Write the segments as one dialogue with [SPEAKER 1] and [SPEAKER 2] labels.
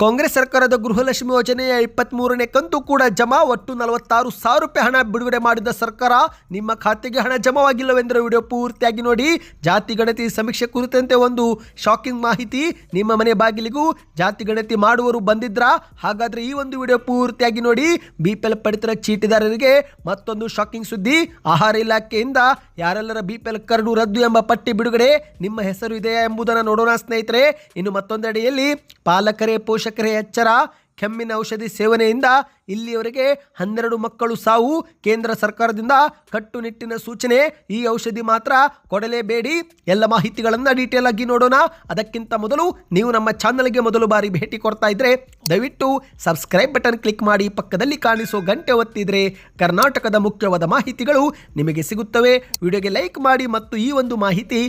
[SPEAKER 1] ಕಾಂಗ್ರೆಸ್ ಸರ್ಕಾರದ ಗೃಹಲಕ್ಷ್ಮಿ ಯೋಜನೆಯ ಇಪ್ಪತ್ತ್ ಮೂರನೇ ಕಂತು ಕೂಡ ಜಮಾ. ಒಟ್ಟು ನಲವತ್ತಾರು ಸಾವಿರ ರೂಪಾಯಿ ಹಣ ಬಿಡುಗಡೆ ಮಾಡಿದ ಸರ್ಕಾರ ನಿಮ್ಮ ಖಾತೆಗೆ ಹಣ ಜಮಾವಾಗಿಲ್ಲವೆಂದರೆ ವಿಡಿಯೋ ಪೂರ್ತಿಯಾಗಿ ನೋಡಿ. ಜಾತಿ ಗಣತಿ ಸಮೀಕ್ಷೆ ಕುರಿತಂತೆ ಒಂದು ಶಾಕಿಂಗ್ ಮಾಹಿತಿ ನಿಮ್ಮ ಮನೆ ಬಾಗಿಲಿಗೂ ಜಾತಿ ಗಣತಿ ಮಾಡುವರು ಬಂದಿದ್ರಾ? ಹಾಗಾದ್ರೆ ಈ ಒಂದು ವಿಡಿಯೋ ಪೂರ್ತಿಯಾಗಿ ನೋಡಿ. ಬಿ ಪಿ ಎಲ್ ಪಡಿತರ ಚೀಟಿದಾರರಿಗೆ ಮತ್ತೊಂದು ಶಾಕಿಂಗ್ ಸುದ್ದಿ. ಆಹಾರ ಇಲಾಖೆಯಿಂದ ಯಾರೆಲ್ಲರ ಬಿ ಪಿ ಎಲ್ ಕರಡು ರದ್ದು ಎಂಬ ಪಟ್ಟಿ ಬಿಡುಗಡೆ ನಿಮ್ಮ ಹೆಸರು ಇದೆಯಾ ಎಂಬುದನ್ನು ನೋಡೋಣ ಸ್ನೇಹಿತರೆ. ಇನ್ನು ಮತ್ತೊಂದೆಡೆಯಲ್ಲಿ ಪಾಲಕರೇ ಪೋಷಕರೇ ಎಚ್ಚರ ಕೆಮ್ಮಿನ ಔಷಧಿ ಸೇವನೆಯಿಂದ ಇಲ್ಲಿಯವರೆಗೆ ಹನ್ನೆರಡು ಮಕ್ಕಳು ಸಾವು. ಕೇಂದ್ರ ಸರ್ಕಾರದಿಂದ ಕಟ್ಟುನಿಟ್ಟಿನ ಸೂಚನೆ. ಈ ಔಷಧಿ ಮಾತ್ರ ಕೊಡಲೇಬೇಡಿ. ಎಲ್ಲ ಮಾಹಿತಿಗಳನ್ನು ಡೀಟೇಲ್ ಆಗಿ ನೋಡೋಣ. ಅದಕ್ಕಿಂತ ಮೊದಲು ನೀವು ನಮ್ಮ ಚಾನಲ್ಗೆ ಮೊದಲು ಬಾರಿ ಭೇಟಿ ಕೊಡ್ತಾ ಇದ್ರೆ ದಯವಿಟ್ಟು ಸಬ್ಸ್ಕ್ರೈಬ್ ಬಟನ್ ಕ್ಲಿಕ್ ಮಾಡಿ ಪಕ್ಕದಲ್ಲಿ ಕಾಣಿಸೋ ಗಂಟೆ ಒತ್ತಿದ್ರೆ ಕರ್ನಾಟಕದ ಮುಖ್ಯವಾದ ಮಾಹಿತಿಗಳು ನಿಮಗೆ ಸಿಗುತ್ತವೆ. ವಿಡಿಯೋಗೆ ಲೈಕ್ ಮಾಡಿ ಮತ್ತು ಈ ಒಂದು ಮಾಹಿತಿ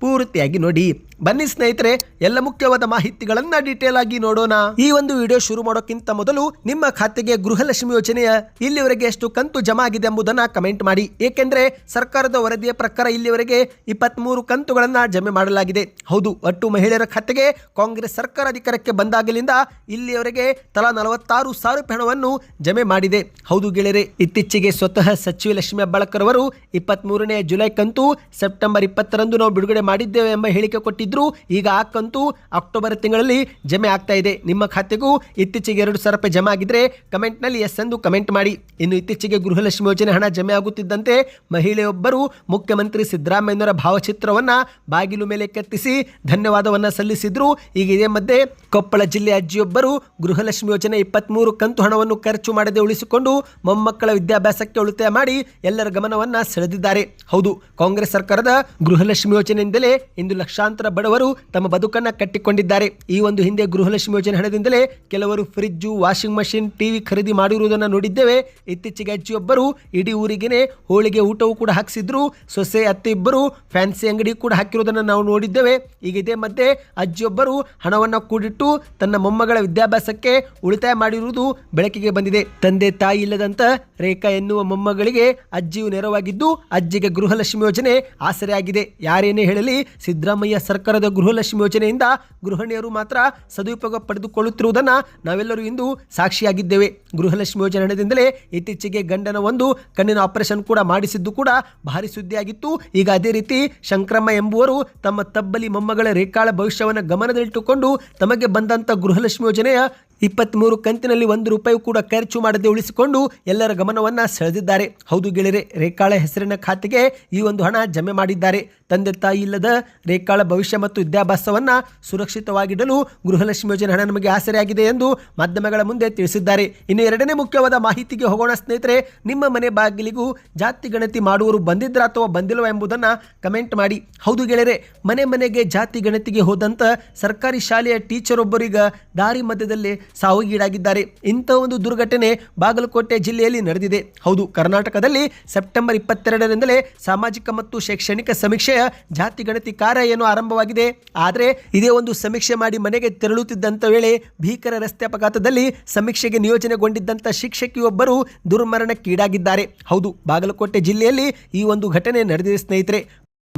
[SPEAKER 1] ಪೂರ್ತಿಯಾಗಿ ನೋಡಿ. ಬನ್ನಿ ಸ್ನೇಹಿತರೆ, ಎಲ್ಲ ಮುಖ್ಯವಾದ ಮಾಹಿತಿಗಳನ್ನ ಡೀಟೇಲ್ ಆಗಿ ನೋಡೋಣ. ಈ ಒಂದು ವಿಡಿಯೋ ಶುರು ಮಾಡೋಕ್ಕಿಂತ ಮೊದಲು ನಿಮ್ಮ ಖಾತೆಗೆ ಗೃಹಲಕ್ಷ್ಮಿ ಯೋಜನೆಯ ಇಲ್ಲಿವರೆಗೆ ಎಷ್ಟು ಕಂತು ಜಮಾ ಆಗಿದೆ ಎಂಬುದನ್ನ ಕಮೆಂಟ್ ಮಾಡಿ. ಏಕೆಂದ್ರೆ ಸರ್ಕಾರದ ವರದಿಯ ಪ್ರಕಾರ ಇಲ್ಲಿವರೆಗೆ ಇಪ್ಪತ್ಮೂರು ಕಂತುಗಳನ್ನ ಜಮೆ ಮಾಡಲಾಗಿದೆ. ಹೌದು, ಒಟ್ಟು ಮಹಿಳೆಯರ ಖಾತೆಗೆ ಕಾಂಗ್ರೆಸ್ ಸರ್ಕಾರ ಅಧಿಕಾರಕ್ಕೆ ಬಂದಾಗಲಿಂದ ಇಲ್ಲಿಯವರೆಗೆ ತಲಾ ನಲವತ್ತಾರು ಸಾವಿರ ಹಣವನ್ನು ಜಮೆ ಮಾಡಿದೆ. ಹೌದು ಗೆಳೆಯರೆ, ಇತ್ತೀಚೆಗೆ ಸ್ವತಃ ಸಚಿವ ಲಕ್ಷ್ಮಿ ಅಬ್ಬಾಳಕರ್ ಅವರು ಇಪ್ಪತ್ಮೂರನೇ ಜುಲೈ ಕಂತು ಸೆಪ್ಟೆಂಬರ್ ಇಪ್ಪತ್ತರಂದು ನಾವು ಬಿಡುಗಡೆ ಮಾಡಿದ್ದೇವೆ ಎಂಬ ಹೇಳಿಕೆ ಕೊಟ್ಟಿದ್ರು ಈಗ ಹಾಕಂತೂ ಕಂತು ಅಕ್ಟೋಬರ್ ತಿಂಗಳಲ್ಲಿ ಜಮೆ ಆಗ್ತಾ ಇದೆ. ನಿಮ್ಮ ಖಾತೆಗೂ ಇತ್ತೀಚೆಗೆ ಎರಡು ಸಾವಿರ ರೂಪಾಯಿ ಜಮೆ ಆಗಿದ್ರೆ ಕಮೆಂಟ್ನಲ್ಲಿ ಎಸ್ ಎಂದು ಕಮೆಂಟ್ ಮಾಡಿ. ಇನ್ನು ಇತ್ತೀಚೆಗೆ ಗೃಹಲಕ್ಷ್ಮಿ ಯೋಜನೆ ಹಣ ಜಮೆ ಆಗುತ್ತಿದ್ದಂತೆ ಮಹಿಳೆಯೊಬ್ಬರು ಮುಖ್ಯಮಂತ್ರಿ ಸಿದ್ದರಾಮಯ್ಯನವರ ಭಾವಚಿತ್ರವನ್ನ ಬಾಗಿಲು ಮೇಲೆ ಕೆತ್ತಿಸಿ ಧನ್ಯವಾದವನ್ನ ಸಲ್ಲಿಸಿದ್ರು. ಈಗ ಇದೇ ಮಧ್ಯೆ ಕೊಪ್ಪಳ ಜಿಲ್ಲೆ ಅಜ್ಜಿಯೊಬ್ಬರು ಗೃಹಲಕ್ಷ್ಮಿ ಯೋಜನೆ ಇಪ್ಪತ್ಮೂರು ಕಂತು ಹಣವನ್ನು ಖರ್ಚು ಮಾಡದೆ ಉಳಿಸಿಕೊಂಡು ಮೊಮ್ಮಕ್ಕಳ ವಿದ್ಯಾಭ್ಯಾಸಕ್ಕೆ ಉಳಿತಾಯ ಮಾಡಿ ಎಲ್ಲರ ಗಮನವನ್ನ ಸೆಳೆದಿದ್ದಾರೆ. ಹೌದು, ಕಾಂಗ್ರೆಸ್ ಸರ್ಕಾರದ ಗೃಹಲಕ್ಷ್ಮಿ ಯೋಜನೆಯಿಂದಲೇ ಇಂದು ಲಕ್ಷಾಂತರ ಬಡವರು ತಮ್ಮ ಬದುಕನ್ನ ಕಟ್ಟಿಕೊಂಡಿದ್ದಾರೆ. ಈ ಒಂದು ಹಿಂದೆ ಗೃಹಲಕ್ಷ್ಮಿ ಯೋಜನೆ ಹಣದಿಂದಲೇ ಕೆಲವರು ಫ್ರಿಜ್ಜು, ವಾಷಿಂಗ್ ಮಷಿನ್ ಟಿವಿ ಖರೀದಿ ಮಾಡಿರುವುದನ್ನು ನೋಡಿದ್ದೇವೆ. ಇತ್ತೀಚೆಗೆ ಅಜ್ಜಿಯೊಬ್ಬರು ಇಡೀ ಊರಿಗೆನೆ ಹೋಳಿಗೆ ಊಟವೂ ಕೂಡ ಹಾಕಿಸಿದ್ರು. ಸೊಸೆ, ಅತ್ತೆ ಇಬ್ಬರು ಫ್ಯಾನ್ಸಿ ಅಂಗಡಿ ಕೂಡ ಹಾಕಿರುವುದನ್ನು ನಾವು ನೋಡಿದ್ದೇವೆ. ಈಗ ಇದೇ ಮಧ್ಯೆ ಅಜ್ಜಿಯೊಬ್ಬರು ಹಣವನ್ನು ಕೂಡಿಟ್ಟು ತನ್ನ ಮೊಮ್ಮಗಳ ವಿದ್ಯಾಭ್ಯಾಸಕ್ಕೆ ಉಳಿತಾಯ ಮಾಡಿರುವುದು ಬೆಳಕಿಗೆ ಬಂದಿದೆ. ತಂದೆ ತಾಯಿ ಇಲ್ಲದಂತ ರೇಖಾ ಎನ್ನುವ ಮೊಮ್ಮಗಳಿಗೆ ಅಜ್ಜಿಯು ನೆರವಾಗಿದ್ದು ಅಜ್ಜಿಗೆ ಗೃಹಲಕ್ಷ್ಮಿ ಯೋಜನೆ ಆಸರೆಯಾಗಿದೆ. ಯಾರೇನೇ ಹೇಳಲಿ ಸಿದ್ದರಾಮಯ್ಯ ಸರ್ಕಾರದ ಗೃಹಲಕ್ಷ್ಮಿ ಯೋಜನೆಯಿಂದ ಗೃಹಿಣಿಯರು ಮಾತ್ರ ಸದುಪಯೋಗ ಪಡೆದುಕೊಳ್ಳುತ್ತಿರುವುದನ್ನು ನಾವೆಲ್ಲರೂ ಇಂದು ಸಾಕ್ಷಿಯಾಗಿದ್ದೇವೆ. ಗೃಹಲಕ್ಷ್ಮಿ ಯೋಜನೆ ಹಣದಿಂದಲೇ ಇತ್ತೀಚೆಗೆ ಗಂಡನ ಒಂದು ಕಣ್ಣಿನ ಆಪರೇಷನ್ ಕೂಡ ಮಾಡಿಸಿದ್ದು ಕೂಡ ಭಾರಿ ಸುದ್ದಿಯಾಗಿತ್ತು. ಈಗ ಅದೇ ರೀತಿ ಶಂಕ್ರಮ್ಮ ಎಂಬುವರು ತಮ್ಮ ತಬ್ಬಲಿ ಮೊಮ್ಮಗಳ ರೇಖಾಳ ಭವಿಷ್ಯವನ್ನು ಗಮನದಲ್ಲಿಟ್ಟುಕೊಂಡು ತಮಗೆ ಬಂದಂಥ ಗೃಹಲಕ್ಷ್ಮಿ ಯೋಜನೆಯ ಇಪ್ಪತ್ತ್ಮೂರು ಕಂತಿನಲ್ಲಿ ಒಂದು ರೂಪಾಯಿ ಕೂಡ ಖರ್ಚು ಮಾಡದೆ ಉಳಿಸಿಕೊಂಡು ಎಲ್ಲರ ಗಮನವನ್ನು ಸೆಳೆದಿದ್ದಾರೆ. ಹೌದು ಗೆಳೆಯರೆ, ರೇಖಾಳ ಹೆಸರಿನ ಖಾತೆಗೆ ಈ ಒಂದು ಹಣ ಜಮೆ ಮಾಡಿದ್ದಾರೆ. ತಂದೆ ತಾಯಿ ಇಲ್ಲದ ರೇಖಾಳ ಭವಿಷ್ಯ ಮತ್ತು ವಿದ್ಯಾಭ್ಯಾಸವನ್ನು ಸುರಕ್ಷಿತವಾಗಿಡಲು ಗೃಹಲಕ್ಷ್ಮಿ ಯೋಜನೆ ಹಣ ನಮಗೆ ಆಸರೆಯಾಗಿದೆ ಎಂದು ಮಾಧ್ಯಮಗಳ ಮುಂದೆ ತಿಳಿಸಿದ್ದಾರೆ. ಇನ್ನು ಎರಡನೇ ಮುಖ್ಯವಾದ ಮಾಹಿತಿಗೆ ಹೋಗೋಣ ಸ್ನೇಹಿತರೆ, ನಿಮ್ಮ ಮನೆ ಬಾಗಿಲಿಗೂ ಜಾತಿ ಗಣತಿ ಮಾಡುವರು ಬಂದಿದ್ರ ಅಥವಾ ಬಂದಿಲ್ಲವ ಎಂಬುದನ್ನು ಕಮೆಂಟ್ ಮಾಡಿ. ಹೌದು ಗೆಳೆಯರೆ, ಮನೆ ಮನೆಗೆ ಜಾತಿ ಗಣತಿಗೆ ಹೋದಂಥ ಸರ್ಕಾರಿ ಶಾಲೆಯ ಟೀಚರ್ ಒಬ್ಬರಿಗ ದಾರಿ ಮಧ್ಯದಲ್ಲಿ ಸಾವಿಗೀಡಾಗಿದ್ದಾರೆ. ಇಂಥ ಒಂದು ದುರ್ಘಟನೆ ಬಾಗಲಕೋಟೆ ಜಿಲ್ಲೆಯಲ್ಲಿ ನಡೆದಿದೆ. ಹೌದು, ಕರ್ನಾಟಕದಲ್ಲಿ ಸೆಪ್ಟೆಂಬರ್ ಇಪ್ಪತ್ತೆರಡರಿಂದಲೇ ಸಾಮಾಜಿಕ ಮತ್ತು ಶೈಕ್ಷಣಿಕ ಸಮೀಕ್ಷೆಯ ಜಾತಿ ಗಣತಿ ಕಾರ್ಯ ಏನು ಆರಂಭವಾಗಿದೆ. ಆದರೆ ಇದೇ ಒಂದು ಸಮೀಕ್ಷೆ ಮಾಡಿ ಮನೆಗೆ ತೆರಳುತ್ತಿದ್ದಂಥ ವೇಳೆ ಭೀಕರ ರಸ್ತೆ ಅಪಘಾತದಲ್ಲಿ ಸಮೀಕ್ಷೆಗೆ ನಿಯೋಜನೆಗೊಂಡಿದ್ದಂಥ ಶಿಕ್ಷಕಿಯೊಬ್ಬರು ದುರ್ಮರಣಕ್ಕೀಡಾಗಿದ್ದಾರೆ. ಹೌದು, ಬಾಗಲಕೋಟೆ ಜಿಲ್ಲೆಯಲ್ಲಿ ಈ ಒಂದು ಘಟನೆ ನಡೆದಿದೆ ಸ್ನೇಹಿತರೆ.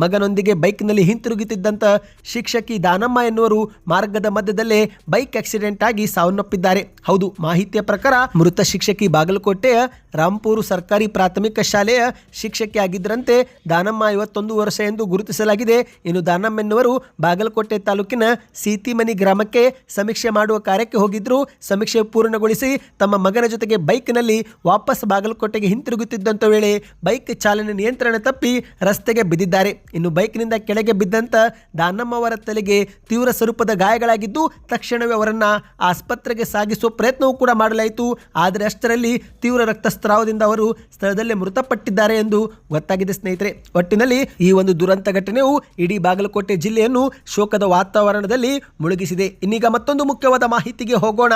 [SPEAKER 1] ಮಗನೊಂದಿಗೆ ಬೈಕ್ನಲ್ಲಿ ಹಿಂತಿರುಗುತ್ತಿದ್ದಂಥ ಶಿಕ್ಷಕಿ ದಾನಮ್ಮ ಎನ್ನುವರು ಮಾರ್ಗದ ಮಧ್ಯದಲ್ಲೇ ಬೈಕ್ ಆಕ್ಸಿಡೆಂಟ್ ಆಗಿ ಸಾವನ್ನಪ್ಪಿದ್ದಾರೆ. ಹೌದು, ಮಾಹಿತಿಯ ಪ್ರಕಾರ ಮೃತ ಶಿಕ್ಷಕಿ ಬಾಗಲಕೋಟೆಯ ರಾಂಪೂರು ಸರ್ಕಾರಿ ಪ್ರಾಥಮಿಕ ಶಾಲೆಯ ಶಿಕ್ಷಕಿ ಆಗಿದ್ದರಂತೆ ದಾನಮ್ಮ ಐವತ್ತೊಂದು ವರ್ಷ ಎಂದು ಗುರುತಿಸಲಾಗಿದೆ. ಇನ್ನು ದಾನಮ್ಮ ಎನ್ನುವರು ಬಾಗಲಕೋಟೆ ತಾಲೂಕಿನ ಸೀತಿಮನಿ ಗ್ರಾಮಕ್ಕೆ ಸಮೀಕ್ಷೆ ಮಾಡುವ ಕಾರ್ಯಕ್ಕೆ ಹೋಗಿದ್ರು ಸಮೀಕ್ಷೆ ಪೂರ್ಣಗೊಳಿಸಿ ತಮ್ಮ ಮಗನ ಜೊತೆಗೆ ಬೈಕ್ನಲ್ಲಿ ವಾಪಸ್ ಬಾಗಲಕೋಟೆಗೆ ಹಿಂತಿರುಗುತ್ತಿದ್ದಂಥ ವೇಳೆ ಬೈಕ್ ಚಾಲನೆ ನಿಯಂತ್ರಣ ತಪ್ಪಿ ರಸ್ತೆಗೆ ಬಿದ್ದಿದ್ದಾರೆ. ಇನ್ನು ಬೈಕ್ನಿಂದ ಕೆಳಗೆ ಬಿದ್ದಂತ ದಾನಮ್ಮ ಅವರ ತಲೆಗೆ ತೀವ್ರ ಸ್ವರೂಪದ ಗಾಯಗಳಾಗಿದ್ದು ತಕ್ಷಣವೇ ಅವರನ್ನು ಆಸ್ಪತ್ರೆಗೆ ಸಾಗಿಸುವ ಪ್ರಯತ್ನವೂ ಕೂಡ ಮಾಡಲಾಯಿತು. ಆದರೆ ಅಷ್ಟರಲ್ಲಿ ತೀವ್ರ ರಕ್ತಸ್ರಾವದಿಂದ ಅವರು ಸ್ಥಳದಲ್ಲೇ ಮೃತಪಟ್ಟಿದ್ದಾರೆ ಎಂದು ಗೊತ್ತಾಗಿದೆ ಸ್ನೇಹಿತರೆ. ಒಟ್ಟಿನಲ್ಲಿ ಈ ಒಂದು ದುರಂತ ಘಟನೆಯು ಇಡೀ ಬಾಗಲಕೋಟೆ ಜಿಲ್ಲೆಯನ್ನು ಶೋಕದ ವಾತಾವರಣದಲ್ಲಿ ಮುಳುಗಿಸಿದೆ. ಇನ್ನೀಗ ಮತ್ತೊಂದು ಮುಖ್ಯವಾದ ಮಾಹಿತಿಗೆ ಹೋಗೋಣ.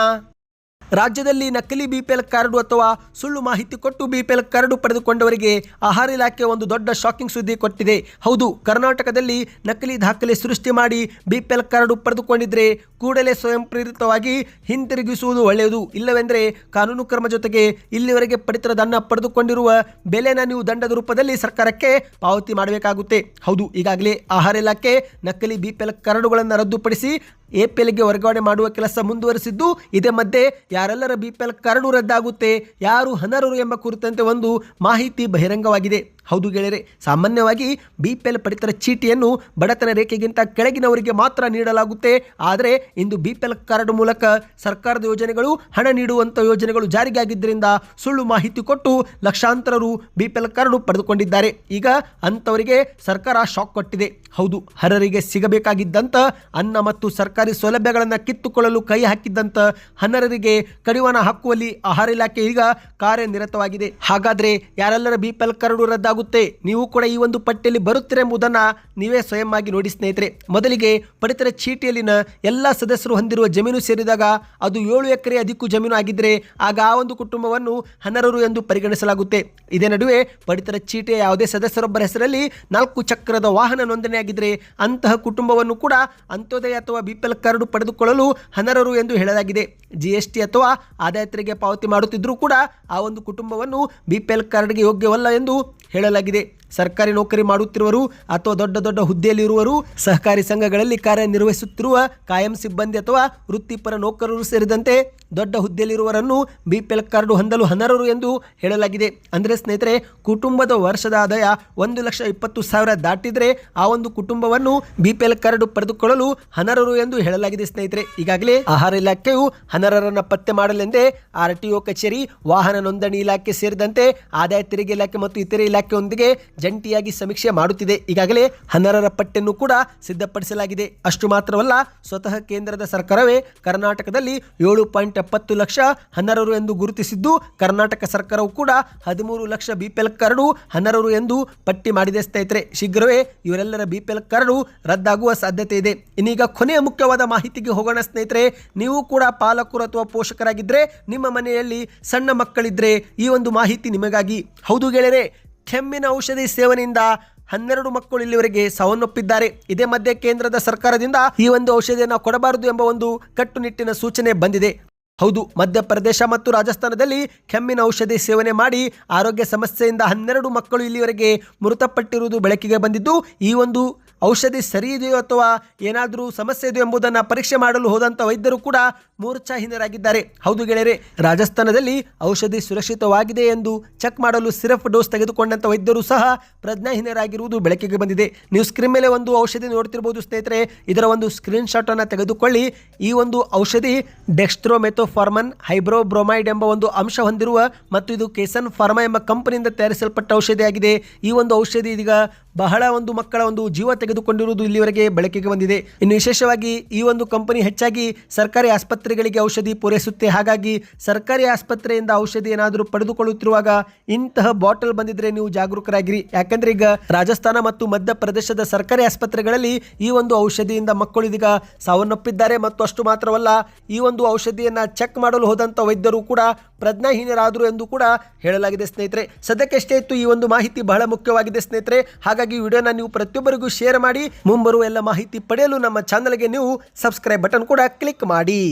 [SPEAKER 1] ರಾಜ್ಯದಲ್ಲಿ ನಕಲಿ ಬಿಪಿಎಲ್ ಕಾರ್ಡು ಅಥವಾ ಸುಳ್ಳು ಮಾಹಿತಿ ಕೊಟ್ಟು ಬಿಪಿಎಲ್ ಕಾರ್ಡು ಪಡೆದುಕೊಂಡವರಿಗೆ ಆಹಾರ ಇಲಾಖೆ ಒಂದು ದೊಡ್ಡ ಶಾಕಿಂಗ್ ಸುದ್ದಿ ಕೊಟ್ಟಿದೆ. ಹೌದು, ಕರ್ನಾಟಕದಲ್ಲಿ ನಕಲಿ ದಾಖಲೆ ಸೃಷ್ಟಿ ಮಾಡಿ ಬಿಪಿಎಲ್ ಕಾರ್ಡು ಪಡೆದುಕೊಂಡಿದ್ರೆ ಕೂಡಲೇ ಸ್ವಯಂ ಪ್ರೇರಿತವಾಗಿ ಹಿಂತಿರುಗಿಸುವುದು ಒಳ್ಳೆಯದು. ಇಲ್ಲವೆಂದರೆ ಕಾನೂನು ಕ್ರಮ ಜೊತೆಗೆ ಇಲ್ಲಿವರೆಗೆ ದಂಡ ಪಡೆದುಕೊಂಡಿರುವ ಬೆಲೆನ ನೀವು ದಂಡದ ರೂಪದಲ್ಲಿ ಸರ್ಕಾರಕ್ಕೆ ಪಾವತಿ ಮಾಡಬೇಕಾಗುತ್ತೆ. ಹೌದು, ಈಗಾಗಲೇ ಆಹಾರ ಇಲಾಖೆ ನಕಲಿ ಬಿಪಿಎಲ್ ಕಾರ್ಡುಗಳನ್ನು ರದ್ದುಪಡಿಸಿ ಎಪಿಎಲ್ಗೆ ವರ್ಗಾವಣೆ ಮಾಡುವ ಕೆಲಸ ಮುಂದುವರಿಸಿದ್ದು, ಇದೇ ಮಧ್ಯೆ ಯಾರೆಲ್ಲರ ಬಿಪಿಎಲ್ ಕರಡು ರದ್ದಾಗುತ್ತೆ, ಯಾರು ಹನರರು ಎಂಬ ಕುರಿತಂತೆ ಒಂದು ಮಾಹಿತಿ ಬಹಿರಂಗವಾಗಿದೆ. ಹೌದು ಗೆಳೆಯರೆ, ಸಾಮಾನ್ಯವಾಗಿ ಬಿ ಪಿ ಎಲ್ ಪಡಿತರ ಚೀಟಿಯನ್ನು ಬಡತನ ರೇಖೆಗಿಂತ ಕೆಳಗಿನವರಿಗೆ ಮಾತ್ರ ನೀಡಲಾಗುತ್ತೆ. ಆದರೆ ಇಂದು ಬಿ ಪಿ ಎಲ್ ಕಾರ್ಡ್ ಮೂಲಕ ಸರ್ಕಾರದ ಯೋಜನೆಗಳು, ಹಣ ನೀಡುವಂಥ ಯೋಜನೆಗಳು ಜಾರಿಗೆ ಆಗಿದ್ದರಿಂದ ಸುಳ್ಳು ಮಾಹಿತಿ ಕೊಟ್ಟು ಲಕ್ಷಾಂತರರು ಎಲ್ ಕಾರ್ಡು ಪಡೆದುಕೊಂಡಿದ್ದಾರೆ. ಈಗ ಅಂಥವರಿಗೆ ಸರ್ಕಾರ ಶಾಕ್ ಕೊಟ್ಟಿದೆ. ಹೌದು ಹರರಿಗೆ ಸಿಗಬೇಕಾಗಿದ್ದಂಥ ಅನ್ನ ಮತ್ತು ಸರ್ಕಾರಿ ಸೌಲಭ್ಯಗಳನ್ನು ಕಿತ್ತುಕೊಳ್ಳಲು ಕೈ ಹಾಕಿದ್ದಂಥ ಹನರರಿಗೆ ಕಡಿವಾಣ ಹಾಕುವಲ್ಲಿ ಆಹಾರ ಇಲಾಖೆ ಈಗ ಕಾರ್ಯನಿರತವಾಗಿದೆ. ಹಾಗಾದರೆ ಯಾರೆಲ್ಲರ ಕಾರ್ಡು ಕರಡು ರದ್ದಾಗುತ್ತೆ ನೀವು ಕೂಡ ಈ ಒಂದು ಪಟ್ಟಿಯಲ್ಲಿ ಬರುತ್ತಿರೆಂಬುದನ್ನು ನೀವೇ ಸ್ವಯಂ ಆಗಿ ನೋಡಿ ಸ್ನೇಹಿತರೆ. ಮೊದಲಿಗೆ ಪಡಿತರ ಚೀಟಿಯಲ್ಲಿನ ಎಲ್ಲ ಸದಸ್ಯರು ಹೊಂದಿರುವ ಜಮೀನು ಸೇರಿದಾಗ ಅದು ಏಳು ಎಕರೆ ಅಧಿಕು ಜಮೀನು ಆಗಿದ್ದರೆ ಆಗ ಆ ಒಂದು ಕುಟುಂಬವನ್ನು ಹನರರು ಎಂದು ಪರಿಗಣಿಸಲಾಗುತ್ತೆ. ಇದೇ ನಡುವೆ ಪಡಿತರ ಚೀಟಿಯ ಯಾವುದೇ ಸದಸ್ಯರೊಬ್ಬರ ಹೆಸರಲ್ಲಿ ನಾಲ್ಕು ಚಕ್ರದ ವಾಹನ ನೋಂದಣಿಯಾಗಿದ್ದರೆ ಅಂತಹ ಕುಟುಂಬವನ್ನು ಕೂಡ ಅಂತ್ಯೋದಯ ಅಥವಾ ಬಿಪಿಎಲ್ ಕಾರ್ಡ್ ಪಡೆದುಕೊಳ್ಳಲು ಹನರರು ಎಂದು ಹೇಳಲಾಗಿದೆ. ಜಿ ಎಸ್ ಟಿ ಅಥವಾ ಆದಾಯ ತೆರಿಗೆ ಪಾವತಿ ಮಾಡುತ್ತಿದ್ದರೂ ಕೂಡ ಆ ಒಂದು ಕುಟುಂಬವನ್ನು ಬಿಪಿಎಲ್ ಕಾರ್ಡ್ಗೆ ಯೋಗ್ಯವಲ್ಲ ಎಂದು ಹೇಳಲಾಗಿದೆ. ಸರ್ಕಾರಿ ನೌಕರಿ ಮಾಡುತ್ತಿರುವರು ಅಥವಾ ದೊಡ್ಡ ದೊಡ್ಡ ಹುದ್ದೆಯಲ್ಲಿರುವರು, ಸಹಕಾರಿ ಸಂಘಗಳಲ್ಲಿ ಕಾರ್ಯನಿರ್ವಹಿಸುತ್ತಿರುವ ಕಾಯಂ ಸಿಬ್ಬಂದಿ ಅಥವಾ ವೃತ್ತಿಪರ ನೌಕರರು ಸೇರಿದಂತೆ ದೊಡ್ಡ ಹುದ್ದೆಯಲ್ಲಿರುವವರನ್ನು ಬಿಪಿಎಲ್ ಕಾರ್ಡು ಹೊಂದಲು ಅನರ್ಹರು ಎಂದು ಹೇಳಲಾಗಿದೆ. ಅಂದರೆ ಸ್ನೇಹಿತರೆ, ಕುಟುಂಬದ ವರ್ಷದ ಆದಾಯ ಒಂದು ಲಕ್ಷ ಇಪ್ಪತ್ತು ಸಾವಿರ ದಾಟಿದರೆ ಆ ಒಂದು ಕುಟುಂಬವನ್ನು ಬಿಪಿಎಲ್ ಕಾರ್ಡು ಪಡೆದುಕೊಳ್ಳಲು ಅನರ್ಹರು ಎಂದು ಹೇಳಲಾಗಿದೆ ಸ್ನೇಹಿತರೆ. ಈಗಾಗಲೇ ಆಹಾರ ಇಲಾಖೆಯು ಅನರ್ಹರನ್ನು ಪತ್ತೆ ಮಾಡಲೆಂದೇ ಆರ್ ಟಿ ಒ ಕಚೇರಿ, ವಾಹನ ನೋಂದಣಿ ಇಲಾಖೆ ಸೇರಿದಂತೆ ಆದಾಯ ತೆರಿಗೆ ಇಲಾಖೆ ಮತ್ತು ಇತರೆ ಇಲಾಖೆಯೊಂದಿಗೆ ಜಂಟಿಯಾಗಿ ಸಮೀಕ್ಷೆ ಮಾಡುತ್ತಿದೆ. ಈಗಾಗಲೇ ಹನ್ನರರ ಪಟ್ಟಿಯನ್ನು ಕೂಡ ಸಿದ್ಧಪಡಿಸಲಾಗಿದೆ. ಅಷ್ಟು ಮಾತ್ರವಲ್ಲ, ಸ್ವತಃ ಕೇಂದ್ರದ ಸರ್ಕಾರವೇ ಕರ್ನಾಟಕದಲ್ಲಿ ಏಳು ಪಾಯಿಂಟ್ ಎಪ್ಪತ್ತು ಲಕ್ಷ ಹನ್ನರರು ಎಂದು ಗುರುತಿಸಿದ್ದು, ಕರ್ನಾಟಕ ಸರ್ಕಾರವು ಕೂಡ ಹದಿಮೂರು lakh B P L card ಹನ್ನರರು ಎಂದು ಪಟ್ಟಿ ಮಾಡಿದೆ ಸ್ನೇಹಿತರೆ. ಶೀಘ್ರವೇ ಇವರೆಲ್ಲರ ಬಿಪಿಎಲ್ ಕಾರ್ಡು ರದ್ದಾಗುವ ಸಾಧ್ಯತೆ ಇದೆ. ಇನ್ನೀಗ ಕೊನೆಯ ಮುಖ್ಯವಾದ ಮಾಹಿತಿಗೆ ಹೋಗೋಣ ಸ್ನೇಹಿತರೆ. ನೀವು ಕೂಡ ಪಾಲಕರು ಅಥವಾ ಪೋಷಕರಾಗಿದ್ದರೆ ನಿಮ್ಮ ಮನೆಯಲ್ಲಿ ಸಣ್ಣ ಮಕ್ಕಳಿದ್ರೆ ಈ ಒಂದು ಮಾಹಿತಿ ನಿಮಗಾಗಿ. ಹೌದು ಗೆಳೆಯರೆ ಕೆಮ್ಮಿನ ಔಷಧಿ ಸೇವನೆಯಿಂದ ಹನ್ನೆರಡು ಮಕ್ಕಳು ಇಲ್ಲಿವರೆಗೆ ಸಾವನ್ನಪ್ಪಿದ್ದಾರೆ. ಇದೇ ಮಧ್ಯೆ ಕೇಂದ್ರದ ಸರ್ಕಾರದಿಂದ ಈ ಒಂದು ಔಷಧಿಯನ್ನು ಕೊಡಬಾರದು ಎಂಬ ಒಂದು ಕಟ್ಟುನಿಟ್ಟಿನ ಸೂಚನೆ ಬಂದಿದೆ. ಹೌದು, ಮಧ್ಯಪ್ರದೇಶ ಮತ್ತು ರಾಜಸ್ಥಾನದಲ್ಲಿ ಕೆಮ್ಮಿನ ಔಷಧಿ ಸೇವನೆ ಮಾಡಿ ಆರೋಗ್ಯ ಸಮಸ್ಯೆಯಿಂದ ಹನ್ನೆರಡು ಮಕ್ಕಳು ಇಲ್ಲಿವರೆಗೆ ಮೃತಪಟ್ಟಿರುವುದು ಬೆಳಕಿಗೆ ಬಂದಿದ್ದು, ಈ ಒಂದು ಔಷಧಿ ಸರಿ ಇದೆಯೋ ಅಥವಾ ಏನಾದರೂ ಸಮಸ್ಯೆ ಇದೆಯೋ ಎಂಬುದನ್ನು ಪರೀಕ್ಷೆ ಮಾಡಲು ಹೋದಂಥ ವೈದ್ಯರು ಕೂಡ ಮೂರ್ಛಾಹೀನರಾಗಿದ್ದಾರೆ. ಹೌದು ಗೆಳೆಯರೆ, ರಾಜಸ್ಥಾನದಲ್ಲಿ ಔಷಧಿ ಸುರಕ್ಷಿತವಾಗಿದೆ ಎಂದು ಚೆಕ್ ಮಾಡಲು ಸಿರಫ್ ಡೋಸ್ ತೆಗೆದುಕೊಂಡಂಥ ವೈದ್ಯರು ಸಹ ಪ್ರಜ್ಞಾಹೀನರಾಗಿರುವುದು ಬೆಳಕಿಗೆ ಬಂದಿದೆ. ನೀವು ಸ್ಕ್ರೀನ್ ಮೇಲೆ ಒಂದು ಔಷಧಿ ನೋಡ್ತಿರ್ಬೋದು ಸ್ನೇಹಿತರೆ, ಇದರ ಒಂದು ಸ್ಕ್ರೀನ್ ಶಾಟ್ ಅನ್ನು ತೆಗೆದುಕೊಳ್ಳಿ. ಈ ಒಂದು ಔಷಧಿ ಡೆಕ್ಸ್ಟ್ರೋಮೆಥೋಫಾರ್ಮನ್ ಹೈಬ್ರೋಬ್ರೊಮೈಡ್ ಎಂಬ ಒಂದು ಅಂಶ ಹೊಂದಿರುವ ಮತ್ತು ಇದು ಕೇಸನ್ ಫಾರ್ಮಾ ಎಂಬ ಕಂಪನಿಯಿಂದ ತಯಾರಿಸಲ್ಪಟ್ಟ ಔಷಧಿಯಾಗಿದೆ. ಈ ಒಂದು ಔಷಧಿ ಇದೀಗ ಬಹಳ ಒಂದು ಮಕ್ಕಳ ಒಂದು ಜೀವ ತೆಗೆದುಕೊಂಡಿರುವುದು ಇಲ್ಲಿವರೆಗೆ ಬೆಳಕಿಗೆ ಬಂದಿದೆ. ಇನ್ನು ವಿಶೇಷವಾಗಿ ಈ ಒಂದು ಕಂಪನಿ ಹೆಚ್ಚಾಗಿ ಸರ್ಕಾರಿ ಆಸ್ಪತ್ರೆಗಳಿಗೆ ಔಷಧಿ ಪೂರೈಸುತ್ತೆ. ಹಾಗಾಗಿ ಸರ್ಕಾರಿ ಆಸ್ಪತ್ರೆಯಿಂದ ಔಷಧಿ ಏನಾದರೂ ಪಡೆದುಕೊಳ್ಳುತ್ತಿರುವಾಗ ಇಂತಹ ಬಾಟಲ್ ಬಂದಿದ್ರೆ ನೀವು ಜಾಗರೂಕರಾಗಿರಿ. ಯಾಕಂದ್ರೆ ಈಗ ರಾಜಸ್ಥಾನ ಮತ್ತು ಮಧ್ಯಪ್ರದೇಶದ ಸರ್ಕಾರಿ ಆಸ್ಪತ್ರೆಗಳಲ್ಲಿ ಈ ಒಂದು ಔಷಧಿಯಿಂದ ಮಕ್ಕಳು ಇದೀಗ ಸಾವನ್ನಪ್ಪಿದ್ದಾರೆ. ಮತ್ತು ಅಷ್ಟು ಮಾತ್ರವಲ್ಲ, ಈ ಒಂದು ಔಷಧಿಯನ್ನ ಚೆಕ್ ಮಾಡಲು ಹೋದಂಥ ವೈದ್ಯರು ಕೂಡ ಪ್ರಜ್ಞಾಹೀನರಾದರು ಎಂದು ಕೂಡ ಹೇಳಲಾಗಿದೆ ಸ್ನೇಹಿತರೆ. ಸದ್ಯಕ್ಕೆ ಇತ್ತು ಈ ಒಂದು ಮಾಹಿತಿ ಬಹಳ ಮುಖ್ಯವಾಗಿದೆ ಸ್ನೇಹಿತರೆ. ಹಾಗಾಗಿ ವಿಡಿಯೋನ ನೀವು ಪ್ರತಿಯೊಬ್ಬರಿಗೂ ಶೇರ್ ಮಾಡಿ ಮುಂಬರುವ ಎಲ್ಲ ಮಾಹಿತಿ ಪಡೆಯಲು ನಮ್ಮ ಚಾನಲ್ಗೆ ನೀವು ಸಬ್ಸ್ಕ್ರೈಬ್ ಬಟನ್ ಕೂಡ ಕ್ಲಿಕ್ ಮಾಡಿ.